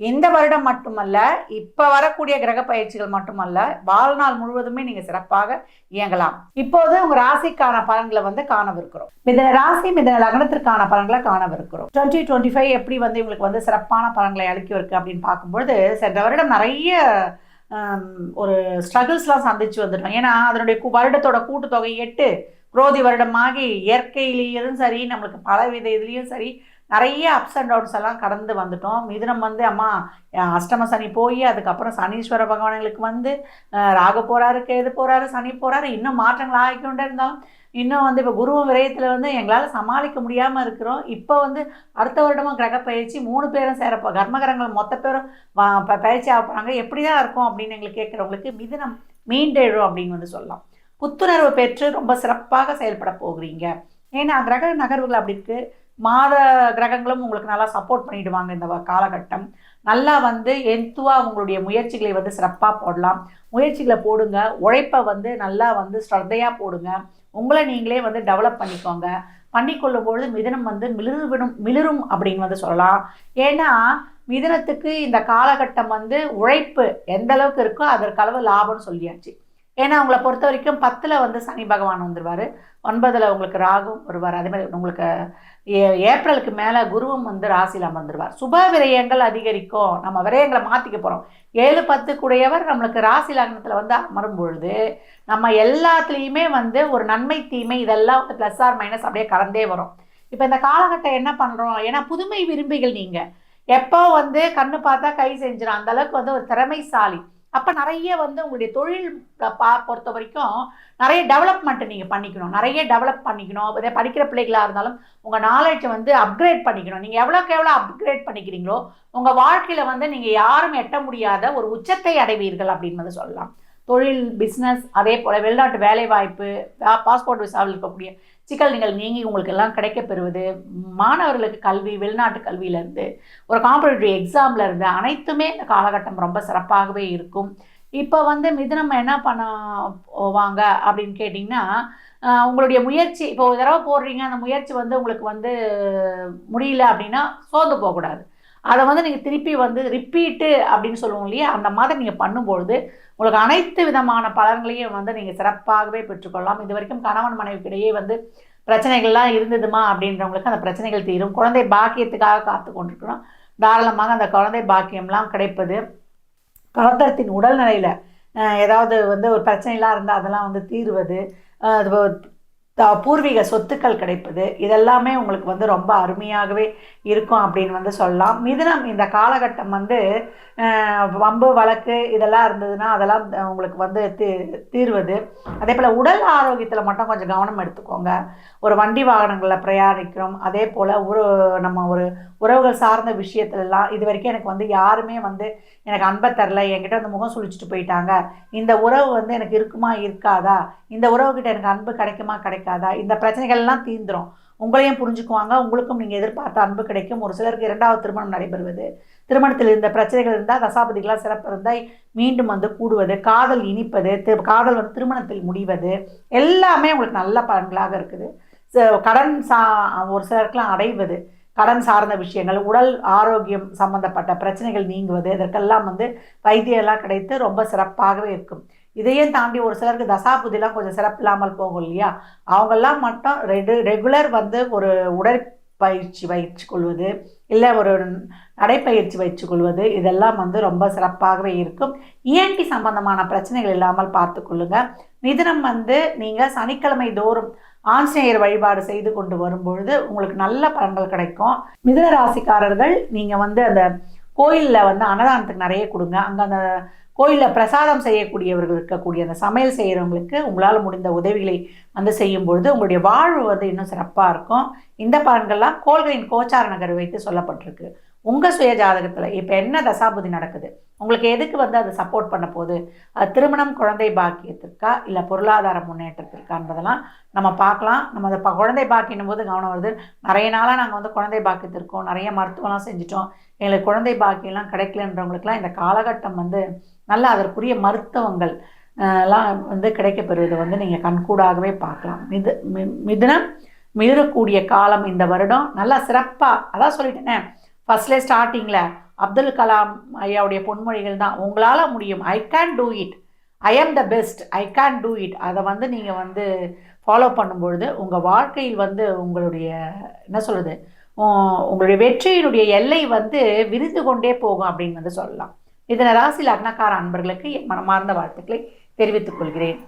இந்த வருடம் மட்டுமல்ல இப்ப வரக்கூடிய கிரக பயிற்சிகள் மட்டுமல்ல வாழ்நாள் முழுவதுமே நீங்க சிறப்பாக இயங்கலாம். இப்போது உங்க ராசிக்கான பலன்களை வந்து காணவிருக்கிறோம். மிதன ராசி மிதன லக்னத்திற்கான பலன்களை காணவிருக்கிறோம். டுவெண்ட்டி டுவெண்ட்டி ஃபைவ் எப்படி வந்து இவங்களுக்கு வந்து சிறப்பான பலன்களை அளிக்கவிருக்கு அப்படின்னு பார்க்கும்பொழுது சென்ற வருடம் நிறைய ஹம், ஒரு ஸ்ட்ரகிள்ஸ்லாம் சந்திச்சு வந்துட்டோம். ஏன்னா அதனுடைய வருடத்தோட கூட்டுத்தொகை எட்டு குரோதி வருடமாகி இயற்கையிலேயும் சரி நம்மளுக்கு பல வித இதுலேயும் சரி நிறைய அப்ஸ் அண்ட் டவுன்ஸ் எல்லாம் கடந்து வந்துட்டோம். மிதுனம் வந்து அம்மா அஷ்டம சனி போய் அதுக்கப்புறம் சனீஸ்வர பகவான்களுக்கு வந்து ராக போகிறாரு கேது போகிறாரு சனி போகிறாரு இன்னும் மாற்றங்கள் ஆகிக்கொண்டே இருந்தாலும் இன்னும் வந்து இப்போ குரு விரயத்தில் வந்து எங்களால் சமாளிக்க முடியாமல் இருக்கிறோம். இப்போ வந்து அடுத்த வருடமும் கிரக பயிற்சி மூணு பேரும் சேரப்போ கர்மகரங்கள் மொத்த பேரும் பயிற்சி ஆக போகிறாங்க எப்படி தான் இருக்கும் அப்படின்னு எங்களுக்கு கேட்குறவங்களுக்கு மிதுனம் மீண்டெழும் அப்படின்னு வந்து சொல்லலாம். புத்துணர்வு பெற்று ரொம்ப சிறப்பாக செயல்பட போகிறீங்க. ஏன்னா கிரக நகர்வுகள் அப்படி இருக்குது மாத கிரகங்களும் உங்களுக்கு நல்லா சப்போர்ட் பண்ணிடுவாங்க இந்த காலகட்டம். நல்லா வந்து எந்துவாக உங்களுடைய முயற்சிகளை வந்து சிறப்பாக போடலாம். முயற்சிகளை போடுங்க. உழைப்பை வந்து நல்லா வந்து ஸ்ரத்தையாக போடுங்க. உங்களை நீங்களே வந்து டெவலப் பண்ணிக்கோங்க. பண்ணிக்கொள்ளும் பொழுது மிதனம் வந்து மிளிர்விடும் மிளிரும் அப்படின்னு வந்து சொல்லலாம். ஏன்னா மிதனத்துக்கு இந்த காலகட்டம் வந்து உழைப்பு எந்த அளவுக்கு இருக்கோ அதற்களவு லாபம்னு சொல்லியாச்சு. ஏன்னா அவங்கள பொறுத்த வரைக்கும் பத்தில் வந்து சனி பகவான் வந்துடுவார் ஒன்பதில் உங்களுக்கு ராகும் வருவார். அதே மாதிரி உங்களுக்கு ஏ- ஏப்ரலுக்கு மேலே குருவும் வந்து ராசியில் அமர்ந்துருவார். சுப விரயங்கள் அதிகரிக்கும். நம்ம விரயங்களை மாற்றிக்க போகிறோம் ஏழு பத்துக்குடையவர் நம்மளுக்கு ராசி லக்னத்தில் வந்து அமரும் பொழுது நம்ம எல்லாத்துலேயுமே வந்து ஒரு நன்மை தீமை இதெல்லாம் வந்து ப்ளஸ் ஆர் மைனஸ் அப்படியே கலந்தே வரும். இப்போ இந்த காலகட்டம் என்ன பண்ணுறோம் ஏன்னா புதுமை விரும்பிகள் நீங்கள் எப்போ வந்து கண்ணு பார்த்தா கை செஞ்சிடும் அந்த அளவுக்கு வந்து ஒரு திறமைசாலி. அப்போ நிறைய வந்து உங்களுடைய தொழில் பா பொறுத்த வரைக்கும் நிறைய டெவலப்மெண்ட் நீங்கள் பண்ணிக்கணும். நிறைய டெவலப் பண்ணிக்கணும். இதே படிக்கிற பிள்ளைகளாக இருந்தாலும் உங்கள் நாலேஜை வந்து அப்கிரேட் பண்ணிக்கணும். நீங்கள் எவ்வளோக்கு எவ்வளோ அப்கிரேட் பண்ணிக்கிறீங்களோ உங்கள் வாழ்க்கையில் வந்து நீங்கள் யாரும் எட்ட முடியாத ஒரு உச்சத்தை அடைவீர்கள் அப்படின்னு வந்து சொல்லலாம். தொழில் பிஸ்னஸ் அதே போல் வெளிநாட்டு வேலைவாய்ப்பு பாஸ்போர்ட் விசாவில் இருக்கக்கூடிய சிக்கல் நீங்கி உங்களுக்கு எல்லாம் கிடைக்கப்பெறுவது. மாணவர்களுக்கு கல்வி வெளிநாட்டு கல்வியிலேருந்து ஒரு காம்படிட்டிவ் எக்ஸாமில் இருந்து அனைத்துமே இந்த காலகட்டம் ரொம்ப சிறப்பாகவே இருக்கும். இப்போ வந்து மிதுனம் என்ன பண்ண வாங்க அப்படின்னு கேட்டிங்கன்னா உங்களுடைய முயற்சி இப்போ ஒரு தடவை போடுறீங்க அந்த முயற்சி வந்து உங்களுக்கு வந்து முடியல அப்படின்னா சோர்ந்து போகக்கூடாது. அதை வந்து நீங்கள் திருப்பி வந்து ரிப்பீட்டு அப்படின்னு சொல்லுவோம் இல்லையா? அந்த மாதிரி நீங்கள் பண்ணும்பொழுது உங்களுக்கு அனைத்து விதமான பலன்களையும் வந்து நீங்கள் சிறப்பாகவே பெற்றுக்கொள்ளலாம். இது வரைக்கும் கணவன் மனைவிக்கிடையே வந்து பிரச்சனைகள்லாம் இருந்ததுமா அப்படின்றவங்களுக்கு அந்த பிரச்சனைகள் தீரும். குழந்தை பாக்கியத்துக்காக காத்து கொண்டிருக்கிறோம். தாராளமாக அந்த குழந்தை பாக்கியம்லாம் கிடைப்பது. கலந்தரத்தின் உடல்நிலையில் ஏதாவது வந்து ஒரு பிரச்சனைலாம் இருந்தால் அதெல்லாம் வந்து தீருவது. அது பூர்வீக சொத்துக்கள் கிடைப்பது இதெல்லாமே உங்களுக்கு வந்து ரொம்ப அருமையாகவே இருக்கும் அப்படின்னு வந்து சொல்லலாம். மிதுனம் இந்த காலகட்டம் வந்து வம்பு வழக்கு இதெல்லாம் இருந்ததுன்னா அதெல்லாம் உங்களுக்கு வந்து தீ தீர்வது. அதே போல் உடல் ஆரோக்கியத்தில் மட்டும் கொஞ்சம் கவனம் எடுத்துக்கோங்க. ஒரு வண்டி வாகனங்களில் பிரயாணிக்கிறோம். அதே போல் ஒரு நம்ம ஒரு உறவுகள் சார்ந்த விஷயத்துலலாம் இது வரைக்கும் எனக்கு வந்து யாருமே வந்து எனக்கு அன்பை தரல. என்கிட்ட வந்து முகம் சுழிச்சிட்டு போயிட்டாங்க. இந்த உறவு வந்து எனக்கு இருக்குமா இருக்காதா? இந்த உறவுகிட்ட எனக்கு அன்பு கிடைக்குமா இருக்காதா? இந்த பிரச்சனைகள்லாம் தீந்துடும் உங்களையும் புரிஞ்சுக்குவாங்க. உங்களுக்கும் நீங்கள் எதிர்பார்த்த அன்பு கிடைக்கும். ஒரு சிலருக்கு இரண்டாவது திருமணம் நடைபெறுவது. திருமணத்தில் இருந்த பிரச்சனைகள் இருந்தால் தசாபதிகளாக சிறப்பு இருந்தால் மீண்டும் வந்து கூடுவது. காதல் இனிப்பது காதல் வந்து திருமணத்தில் முடிவது. எல்லாமே உங்களுக்கு நல்ல பலன்களாக இருக்குது. ச- கடன் சா ஒரு சிலருக்குலாம் அடைவது. கடன் சார்ந்த விஷயங்கள் உடல் ஆரோக்கியம் சம்பந்தப்பட்ட பிரச்சனைகள் நீங்குவது. இதற்கெல்லாம் வந்து வைத்தியம் எல்லாம் கிடைத்து ரொம்ப சிறப்பாகவே இருக்கும். இதையும் தாண்டி ஒரு சிலருக்கு தசாபுதிலாம் கொஞ்சம் சிறப்பு இல்லாமல் போகும் இல்லையா? அவங்கெல்லாம் மட்டும் ரெகு ரெகுலர் வந்து ஒரு உடற்பயிற்சி வைத்து கொள்வது இல்லை ஒரு நடைப்பயிற்சி வைத்து கொள்வது இதெல்லாம் வந்து ரொம்ப சிறப்பாகவே இருக்கும். இஎன்டி சம்பந்தமான பிரச்சனைகள் இல்லாமல் பார்த்து கொள்ளுங்க. மிதுனம் வந்து நீங்கள் சனிக்கிழமை தோறும் ஆஞ்சநேயர் வழிபாடு செய்து கொண்டு வரும்பொழுது உங்களுக்கு நல்ல பலன்கள் கிடைக்கும். மிதுன ராசிக்காரர்கள் நீங்கள் வந்து அந்த கோயிலில் வந்து அன்னதானத்துக்கு நிறைய கொடுங்க. அங்கே அந்த கோயிலில் பிரசாதம் செய்யக்கூடியவர்கள் இருக்கக்கூடிய அந்த சமையல் செய்கிறவங்களுக்கு உங்களால் முடிந்த உதவிகளை வந்து செய்யும் பொழுது உங்களுடைய வாழ்வு வந்து இன்னும் சிறப்பாக இருக்கும். இந்த பலன்கள்லாம் கோள்களின் கோச்சார நகர் வைத்து சொல்லப்பட்டிருக்கு. உங்கள் சுய ஜாதகத்தில் இப்போ என்ன தசாபுதி நடக்குது? உங்களுக்கு எதுக்கு வந்து அதை சப்போர்ட் பண்ண போகுது? அது திருமணம் குழந்தை பாக்கியத்திற்கா? இல்லை பொருளாதார முன்னேற்றத்திற்கா என்பதெல்லாம் நம்ம பார்க்கலாம். நம்ம அதை ப- குழந்தை பாக்கின்னும் போது கவனம் வருது. நிறைய நாளாக நாங்கள் வந்து குழந்தை பாக்கியத்திற்கோம் நிறைய மருத்துவம்லாம் செஞ்சுட்டோம். எங்களுக்கு குழந்தை பாக்கியெல்லாம் கிடைக்கலன்றவங்களுக்குலாம் இந்த காலகட்டம் வந்து நல்ல அதற்குரிய மருத்துவங்கள் எல்லாம் வந்து கிடைக்கப்பெறுவதை வந்து நீங்கள் கண்கூடாகவே பார்க்கலாம். மிது மி- மிதுனம் மிதறக்கூடிய காலம் இந்த வருடம். நல்லா சிறப்பாக அதான் சொல்லிட்டேனே ஃபஸ்ட்லே ஸ்டார்டிங்கில் அப்துல் கலாம் ஐயாவுடைய பொன்மொழிகள் தான். உங்களால் முடியும். I can do it I am the best I can do it அதை வந்து நீங்கள் வந்து ஃபாலோ பண்ணும்பொழுது உங்கள் வாழ்க்கையில் வந்து உங்களுடைய என்ன சொல்கிறது உங்களுடைய வெற்றியினுடைய எல்லை வந்து விரிந்து கொண்டே போகும் அப்படின்னு வந்து சொல்லலாம். இதன ராசி லக்னக்கார அன்பர்களுக்கு என் மனமார்ந்த வாழ்த்துக்களை தெரிவித்துக் கொள்கிறேன்.